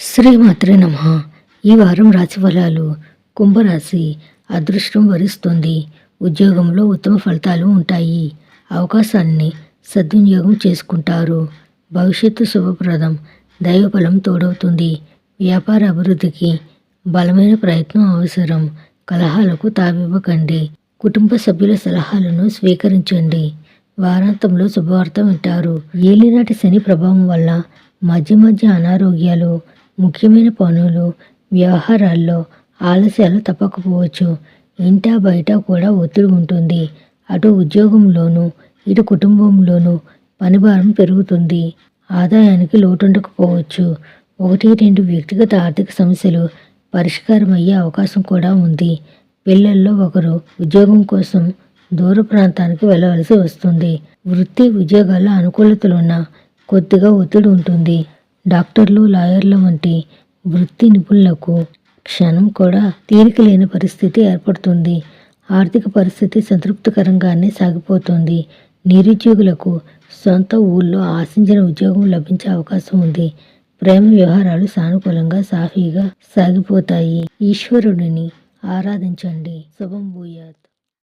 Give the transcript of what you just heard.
శ్రీమాత్రే నమ. ఈ వారం రాశి ఫలాలు కుంభరాశి అదృష్టం వరిస్తుంది. ఉద్యోగంలో ఉత్తమ ఫలితాలు ఉంటాయి. అవకాశాన్ని సద్వినియోగం చేసుకుంటారు. భవిష్యత్తు శుభప్రదం దైవబలం తోడవుతుంది. వ్యాపార అభివృద్ధికి బలమైన ప్రయత్నం అవసరం. కలహాలకు తావివ్వకండి. కుటుంబ సభ్యుల సలహాలను స్వీకరించండి. వారాంతంలో శుభవార్త వింటారు. ఏలినాటి శని ప్రభావం వల్ల మధ్య మధ్య అనారోగ్యాలు ముఖ్యమైన పనులు వ్యవహారాల్లో ఆలస్యాలు తప్పకపోవచ్చు. ఇంటా బయట కూడా ఒత్తిడి ఉంటుంది. అటు ఉద్యోగంలోనూ ఇటు కుటుంబంలోనూ పనిభారం పెరుగుతుంది. ఆదాయానికి లోటుండకపోవచ్చు. ఒకటి రెండు వ్యక్తిగత ఆర్థిక సమస్యలు పరిష్కారం అయ్యే అవకాశం కూడా ఉంది. పిల్లల్లో ఒకరు ఉద్యోగం కోసం దూర ప్రాంతానికి వెళ్ళవలసి వస్తుంది. వృత్తి ఉద్యోగాల్లో అనుకూలతలున్న కొద్దిగా ఒత్తిడి ఉంటుంది. డాక్టర్లు లాయర్ల వంటి వృత్తి నిపుణులకు క్షణం కూడా తీరిక లేని పరిస్థితి ఏర్పడుతుంది. ఆర్థిక పరిస్థితి సంతృప్తికరంగానే సాగిపోతుంది. నిరుద్యోగులకు సొంత ఊళ్ళో ఆశించిన ఉద్యోగం లభించే అవకాశం ఉంది. ప్రేమ వ్యవహారాలు సానుకూలంగా సాఫీగా సాగిపోతాయి. ఈశ్వరుడిని ఆరాధించండి. శుభం భూయాత్.